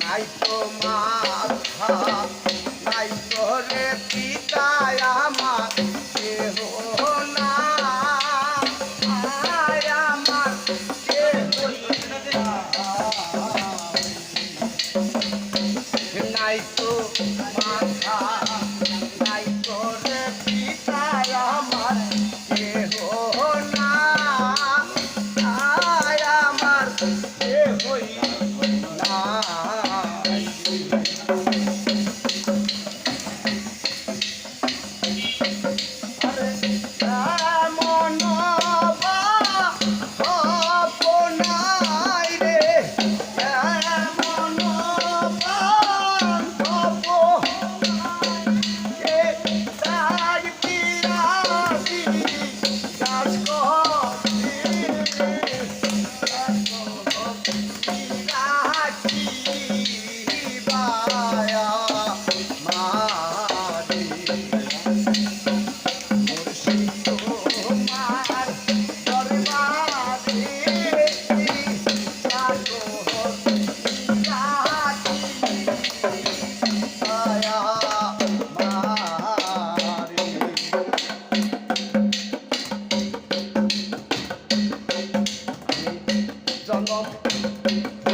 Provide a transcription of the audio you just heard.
নাই তো মাথা নাই তো রে পিতা 3番。